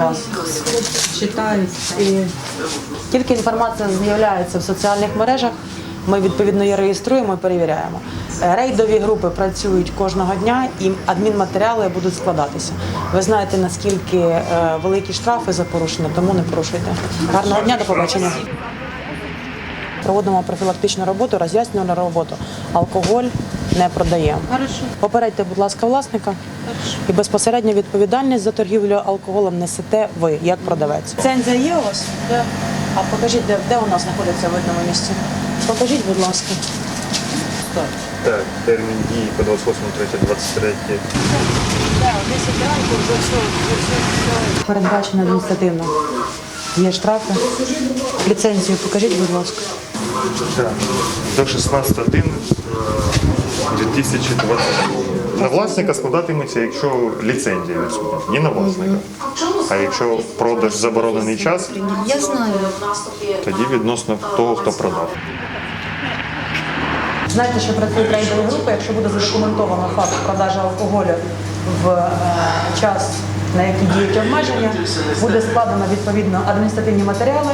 раз. Читають. Тільки інформація з'являється в соціальних мережах. Ми відповідно її реєструємо і перевіряємо. Е, Рейдові групи працюють кожного дня і адмінматеріали будуть складатися. Ви знаєте наскільки е, великі штрафи за порушення, тому не порушуйте. Гарного дня, до побачення. Проводимо профілактичну роботу, роз'яснювальну роботу. Алкоголь не продаємо. Хорошо. Попередьте, будь ласка, власника і безпосередньо відповідальність за торгівлю алкоголем несете ви як продавець. Ліцензія є у вас? Да. А покажіть, де, де у нас знаходиться в видному місці. Покажіть, будь ласка. Так, термін дії по 28.3.23. Передбачено адміністративно. Є штрафи. Ліцензію покажіть, будь ласка. Так, до 16.1 2020. На власника складатиметься, якщо ліцензія відсутня, не на власника. А якщо продаж заборонений час, Я знаю. Тоді відносно того, хто продав. Знаєте, що працюють рейдові групи, якщо буде задокументовано факт продажу алкоголю в е, час, на який діють обмеження, буде складено відповідно адміністративні матеріали.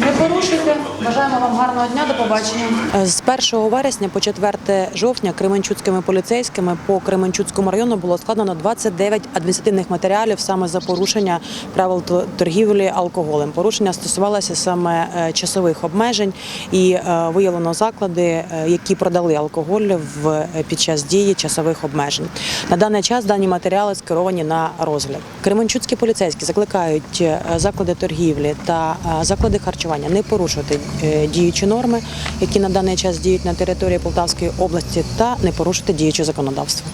Не порушуйте. Бажаємо вам гарного дня. До побачення. З 1 вересня по 4 жовтня кременчуцькими поліцейськими по Кременчуцькому району було складено 29 адміністративних матеріалів саме за порушення правил торгівлі алкоголем. Порушення стосувалося саме е, часових обмежень і е, виявлено заклади, е, які продали алкоголь в під час дії часових обмежень. На даний час дані матеріали скеровані на розгляд. Кременчуцькі поліцейські закликають заклади торгівлі та заклади харчування не порушувати е, діючі норми, які на даний час діють на території Полтавської області, та не порушити діюче законодавство.